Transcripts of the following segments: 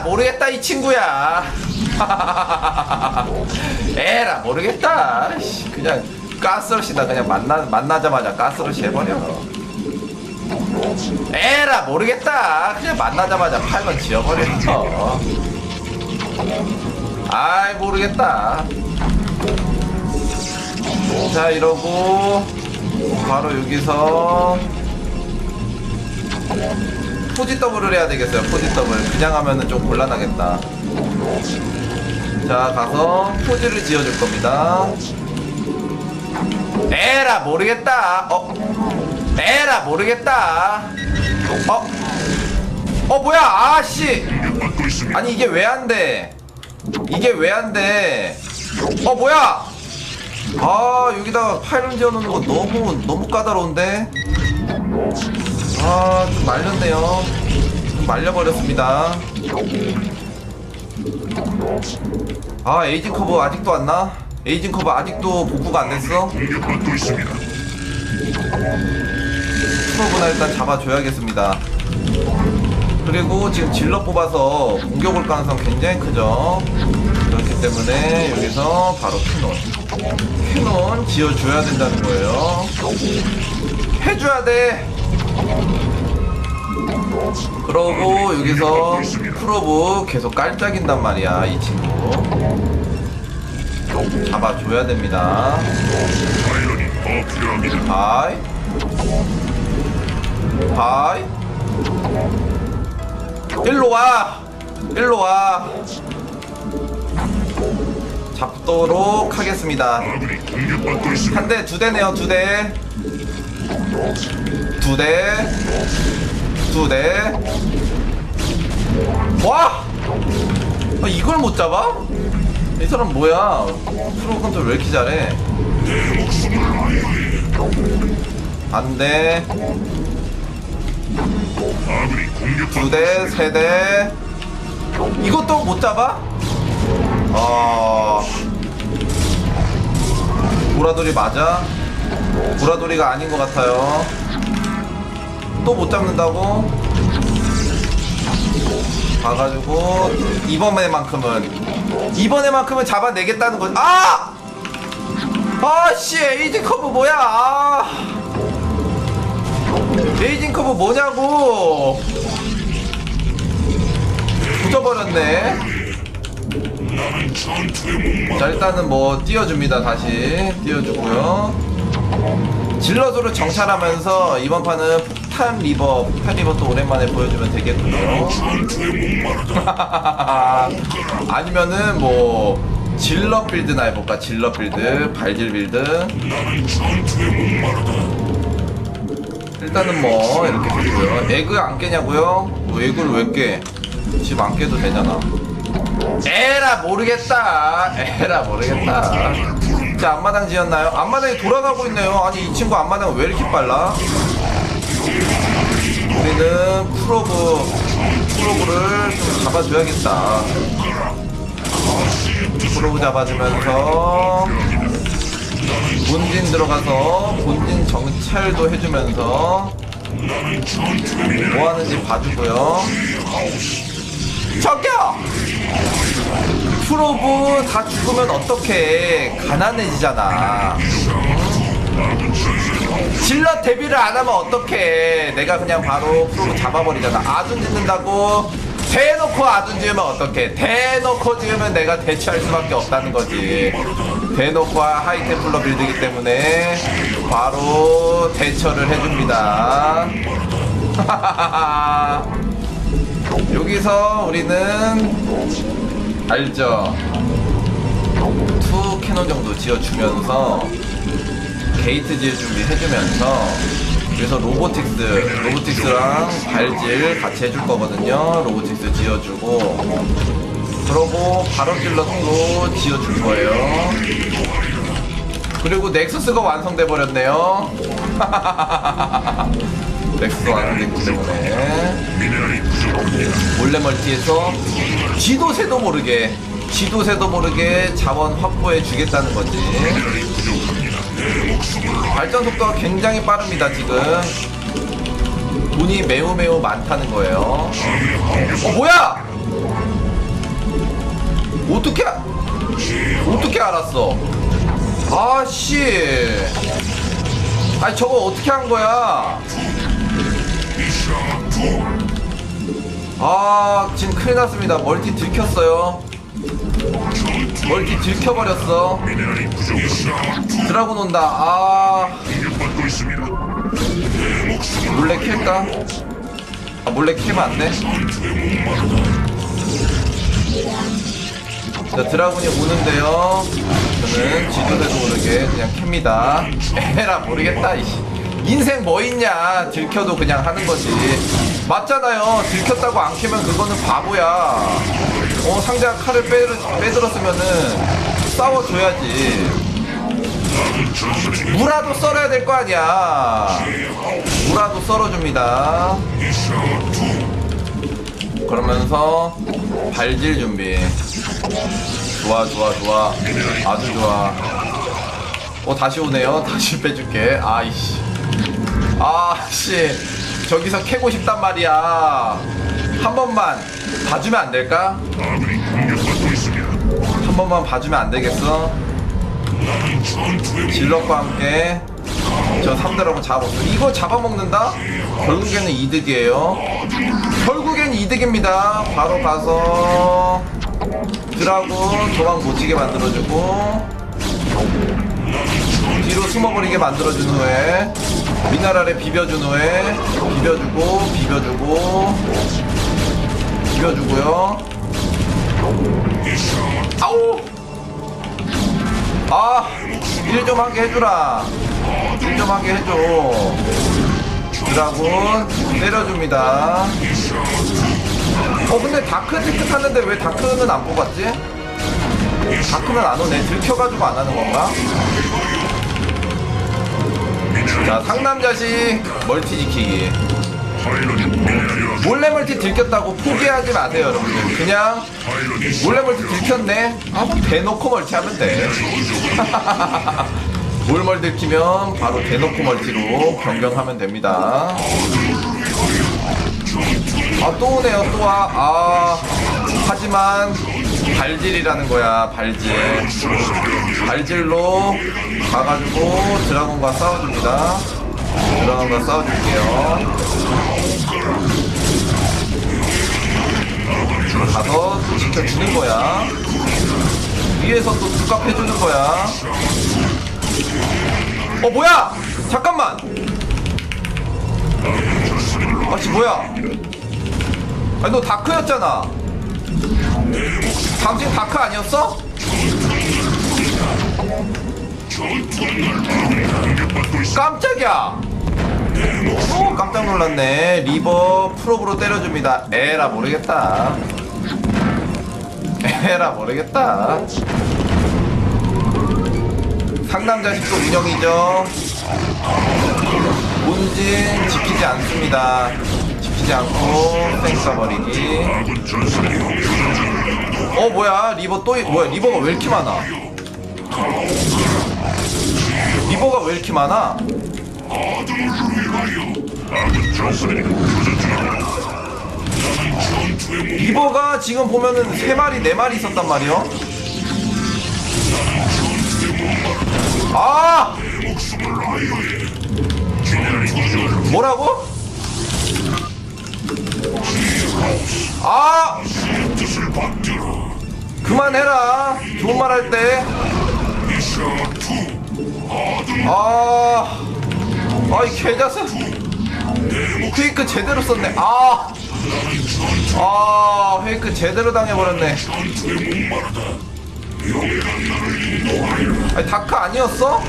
모르겠다. 이 친구야. 에라 모르겠다. 씨, 그냥 가스러시다. 그냥 만나 만나자마자 가스러시 해버려. 에라 모르겠다. 그냥 만나자마자 팔건 지어버려. 아이 모르겠다. 자 이러고 바로 여기서 포지 더블을 해야 되겠어요 포지 더블 그냥 하면은 좀 곤란하겠다. 자 가서 포즈를 지어줄 겁니다. 에라 모르겠다. 어 에라 모르겠다. 어? 어 뭐야 아씨. 아니 이게 왜 안돼? 이게 왜 안돼? 어 뭐야? 아 여기다가 파일을 지어놓는 거 너무 너무 까다로운데 아 좀 말렸네요 좀 말려버렸습니다 아 에이징 커버 아직도 안 나? 에이징 커버 아직도 복구가 안 됐어? 공격받고 있습니다. 프로브나 일단 잡아줘야겠습니다. 그리고 지금 질러 뽑아서 공격 올 가능성 굉장히 크죠. 그렇기 때문에 여기서 바로 캐논. 캐논 지어줘야 된다는 거예요. 해줘야 돼. 그러고 여기서 프로브 계속 깔짝인단 말이야, 이 친구. 잡아줘야 됩니다. 하이 하이 일로 와 일로 와 잡도록 하겠습니다. 한 대 두 대네요 두대 두 대 두 대 와 아, 이걸 못 잡아? 이 사람 뭐야 프로 컨트롤 왜 이렇게 잘해 아군이 공격받고 두 대, 세 대. 이것도 못 잡아? 어. 보라돌이 맞아? 보라돌이가 아닌 것 같아요. 또 못 잡는다고? 가가지고 이번에만큼은 이번에만큼은 잡아내겠다는 거지. 아! 아씨 에이징 커브 뭐야? 아! 에이징 커브 뭐냐고? 붙어버렸네. 자 일단은 뭐 띄워줍니다 다시 띄워주고요. 질럿으로 정찰하면서 이번 판은 폭탄 리버, 폭탄 리버 또 오랜만에 보여주면 되겠고요. 아니면은 뭐 질럿 빌드나 해볼까? 질럿 빌드, 발질 빌드. 일단은 뭐 이렇게 되고요. 에그 안 깨냐고요? 뭐 에그를 왜 깨? 집 안 깨도 되잖아. 에라 모르겠다. 에라 모르겠다. 자 앞마당 지었나요? 앞마당이 돌아가고 있네요. 아니 이 친구 앞마당 왜 이렇게 빨라? 우리는 프로브 프로브를 좀 잡아줘야겠다. 프로브 잡아주면서 본진 들어가서 본진 정찰도 해주면서 뭐 하는지 봐주고요. 저기요! 프로브 다 죽으면 어떡해. 가난해지잖아. 질럿 데뷔를 안 하면 어떡해. 내가 그냥 바로 프로브 잡아버리잖아. 아둔 짓는다고 대놓고 아둔 지으면 어떡해. 대놓고 지으면 내가 대처할 수밖에 없다는 거지. 대놓고 하이템플러 빌드기 때문에 바로 대처를 해줍니다. 여기서 우리는 알죠? 투 캐논 정도 지어주면서 게이트 지을 준비 해주면서 그래서 로보틱스 로보틱스랑 발질 같이 해줄 거거든요. 로보틱스 지어주고. 그러고 바로 질럿도 지어줄 거예요. 그리고 넥서스가 완성돼 버렸네요. 넥서스 완성됐기 때문에. 몰래 멀티해서 지도 새도 모르게 지도 새도 모르게 자원 확보해 주겠다는 거지 발전 속도가 굉장히 빠릅니다 지금 돈이 매우 매우 많다는 거예요 어 뭐야 어떻게 아- 어떻게 알았어? 아씨. 아니 저거 어떻게 한 거야? 아 지금 큰일 났습니다. 멀티 들켰어요. 멀티 들켜버렸어. 드라군 온다. 아. 몰래 킬까? 아, 몰래 키면 안 돼? 자, 드라군이 오는데요. 저는 지도에도 모르게 그냥 캡니다. 에라, 모르겠다, 이씨. 인생 뭐 있냐. 들켜도 그냥 하는 거지. 맞잖아요. 들켰다고 안 캐면 그거는 바보야. 어, 상자 칼을 빼, 빼들었으면은 싸워줘야지. 무라도 썰어야 될 거 아니야. 무라도 썰어줍니다. 그러면서 발질 준비. 좋아, 좋아, 좋아. 아주 좋아. 어, 다시 오네요. 다시 빼줄게. 아이씨. 아씨. 저기서 캐고 싶단 말이야. 한 번만 봐주면 안 될까? 한 번만 봐주면 안 되겠어? 질럿과 함께 저 3대라고 잡았어. 이거 잡아먹는다? 결국에는 이득이에요. 결국엔 이득입니다. 바로 가서 드라군 도망 못 치게 만들어주고 뒤로 숨어버리게 만들어준 후에 미나랄에 비벼준 후에 비벼주고 비벼주고 비벼주고요. 아우! 아, 일 좀 하게 해주라. 일 좀 하게 해줘. 드라군 때려줍니다. 어, 근데 다크 티켓 탔는데 왜 다크는 안 뽑았지? 다크는 안 오네. 들켜가지고 안 하는 건가? 자, 상남자식 멀티 지키기. 몰래 멀티 들켰다고 포기하지 마세요, 여러분들. 그냥 몰래 멀티 들켰네? 아, 뭐 대놓고 멀티하면 돼. 몰멀 들키면 바로 대놓고 멀티로 변경하면 됩니다. 아, 또 오네요, 또 와. 아, 하지만 발질이라는 거야, 발질. 발질로 가가지고 드라곤과 싸워줍니다. 드라곤과 싸워줄게요. 가서 또 지켜주는 거야. 위에서 또 tuk갑해주는 거야. 어, 뭐야! 잠깐만! 아씨, 뭐야! 아니, 너 다크였잖아. 당신 다크 아니었어? 깜짝이야! 오, 깜짝 놀랐네. 리버 프로브로 때려줍니다. 에라, 모르겠다. 에라, 모르겠다. 상남자식도 운영이죠. 본진 지키지 않습니다. 지키지 않고 쌩 써버리기. 어 뭐야 리버 또 뭐야 리버가 왜 이렇게 많아? 리버가 왜 이렇게 많아? 리버가 지금 보면은 세 마리 네 마리 있었단 말이요. 아. 뭐라고? 아. 그만해라. 좋은 말 할 때. 아, 아이 개자식. 페이크 제대로 썼네. 아, 아, 페이크 제대로 당해버렸네. 아니 다크 아니었어?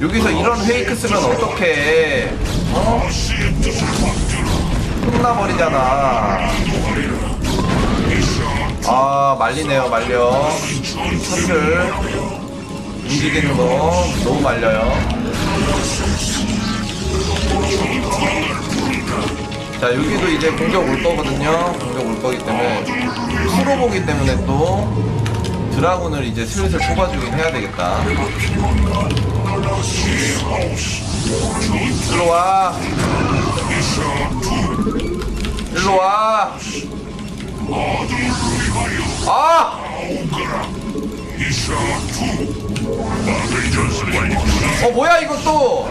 여기서 이런 페이크 쓰면 어떡해? 어? 혼나버리잖아. 아 말리네요 말려. 셔틀 움직이는 거 너무 말려요. 자 여기도 이제 공격 올 거거든요. 공격 올 거기 때문에 프로보기 때문에 또 드라군을 이제 슬슬 뽑아주긴 해야 되겠다. 일로 와. 일로 와. 아! 어 뭐야 이거 또!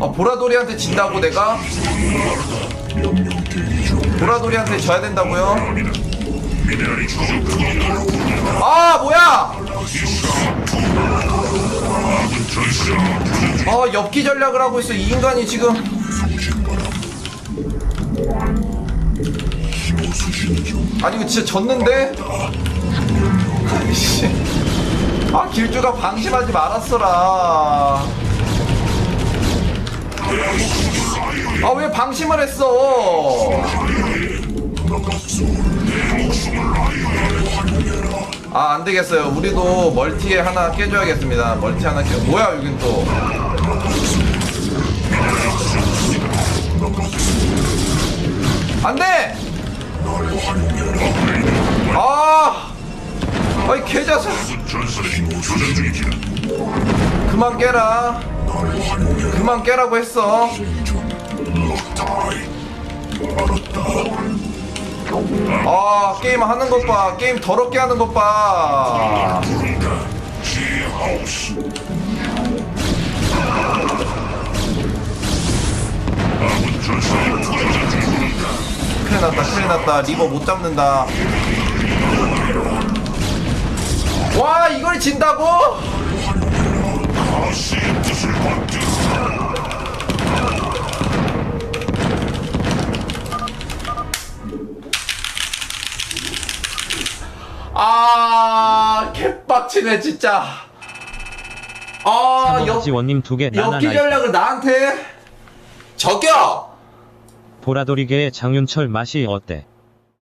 아 보라돌이한테 진다고 내가? 보라돌이한테 져야 된다고요? 아 뭐야! 아 엽기 전략을 하고 있어 이 인간이 지금 아니 이거 진짜 졌는데? 아이씨. 아 길주가 방심하지 말았어라. 아 왜 방심을 했어? 아 안되겠어요. 우리도 멀티에 하나 깨줘야겠습니다. 멀티 하나 깨 뭐야 여긴 또. 안돼 아! 아이 개자식. 그만 깨라. 그만 깨라고 했어. 아 게임 하는 것봐. 게임 더럽게 하는 것봐. 중이다 큰일 났다 큰일 났다. 리버 못 잡는다. 와 이걸 진다고? 아 개빡치네 진짜. 아 역, 지원님 두개 나나 엽기 나이 전략을 나한테? 저기요 보라돌이계의 장윤철 맛이 어때?